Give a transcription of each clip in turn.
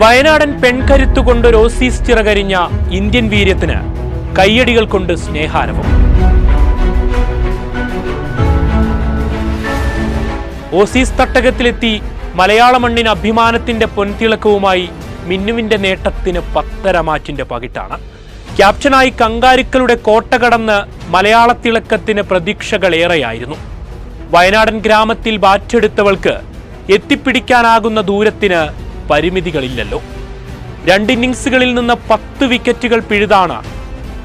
വയനാടൻ പെൺകരുത്തുകൊണ്ട് Aussies ചിറകരിഞ്ഞ Indian വീര്യത്തിന് കയ്യടികൾ കൊണ്ട് സ്നേഹാരവം. Aussies തട്ടകത്തിലെത്തി മലയാള മണ്ണിന് അഭിമാനത്തിന്റെ പൊൻതിളക്കവുമായി മിന്നുവിന്റെ നേട്ടത്തിന് പത്തരമാറ്റിന്റെ പകിട്ടാണ്. ക്യാപ്റ്റനായി കങ്കാരുക്കളുടെ കോട്ട കടന്ന് മലയാള തിളക്കത്തിന് പ്രതീക്ഷകളേറെയായിരുന്നു. വയനാടൻ ഗ്രാമത്തിൽ ബാറ്റെടുത്തവൾക്ക് എത്തിപ്പിടിക്കാനാകുന്ന ദൂരത്തിന് പരിമിതികളില്ലല്ലോ. രണ്ട് ഇന്നിങ്സുകളിൽ നിന്ന് പത്ത് വിക്കറ്റുകൾ പിഴുതാണ്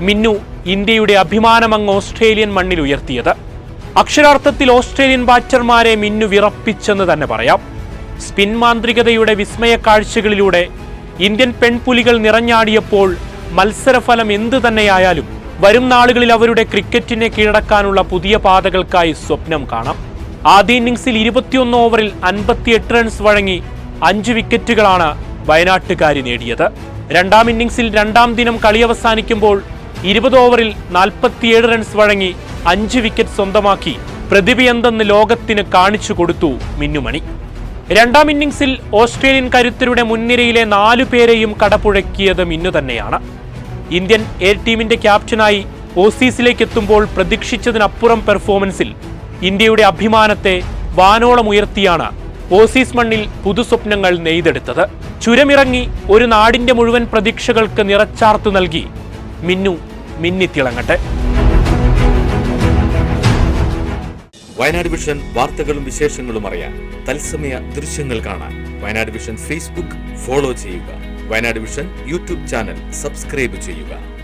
മിന്നു ഇന്ത്യയുടെ അഭിമാനമങ്ങ് ഓസ്ട്രേലിയൻ മണ്ണിൽ ഉയർത്തിയത്. അക്ഷരാർത്ഥത്തിൽ ഓസ്ട്രേലിയൻ ബാറ്റർമാരെ മിന്നു വിറപ്പിച്ചെന്ന് തന്നെ പറയാം. സ്പിൻ മാന്ത്രികതയുടെ വിസ്മയ കാഴ്ചകളിലൂടെ ഇന്ത്യൻ പെൺപുലികൾ നിറഞ്ഞാടിയപ്പോൾ മത്സരഫലം എന്തു തന്നെയായാലും വരും നാളുകളിൽ അവരുടെ ക്രിക്കറ്റിനെ കീഴടക്കാനുള്ള പുതിയ പാതകൾക്കായി സ്വപ്നം കാണാം. ആദ്യ ഇന്നിംഗ്സിൽ ഇരുപത്തിയൊന്ന് ഓവറിൽ അൻപത്തിയെട്ട് റൺസ് വഴങ്ങി അഞ്ച് വിക്കറ്റുകളാണ് വയനാട്ടുകാരി നേടിയത്. രണ്ടാം ഇന്നിംഗ്സിൽ രണ്ടാം ദിനം കളി അവസാനിക്കുമ്പോൾ ഇരുപത് ഓവറിൽ നാൽപ്പത്തിയേഴ് റൺസ് വഴങ്ങി അഞ്ച് വിക്കറ്റ് സ്വന്തമാക്കി പ്രതിഭയെന്തെന്ന് ലോകത്തിന് കാണിച്ചു കൊടുത്തു മിന്നുമണി. രണ്ടാം ഇന്നിംഗ്സിൽ ഓസ്ട്രേലിയൻ കരുത്തരുടെ മുൻനിരയിലെ നാലു പേരെയും കടപുഴക്കിയത് മിന്നു തന്നെയാണ്. ഇന്ത്യൻ എ ടീമിന്റെ ക്യാപ്റ്റനായി ഓസീസിലേക്ക് എത്തുമ്പോൾ പ്രതീക്ഷിച്ചതിനപ്പുറം പെർഫോമൻസിൽ ഇന്ത്യയുടെ അഭിമാനത്തെ വാനോളം ഉയർത്തിയാണ് ഓസീസ് മണ്ണിൽ പുതുസ്വപ്നങ്ങൾ നെയ്തെടുത്തത്. ചുരമിറങ്ങി ഒരു നാടിന്റെ മുഴുവൻ പ്രതീക്ഷകൾക്ക് നിറച്ചാർത്തു നൽകി. മിന്നു മിന്നിത്തിളങ്ങട്ടെ. വയനാട് വിഷൻ വാർത്തകളും വിശേഷങ്ങളും അറിയാൻ തത്സമയ ദൃശ്യങ്ങൾ കാണാൻ വയനാട് വിഷൻ ഫേസ്ബുക്ക് ഫോളോ ചെയ്യുക. Wayanad vision YouTube channel subscribe ചെയ്യുക.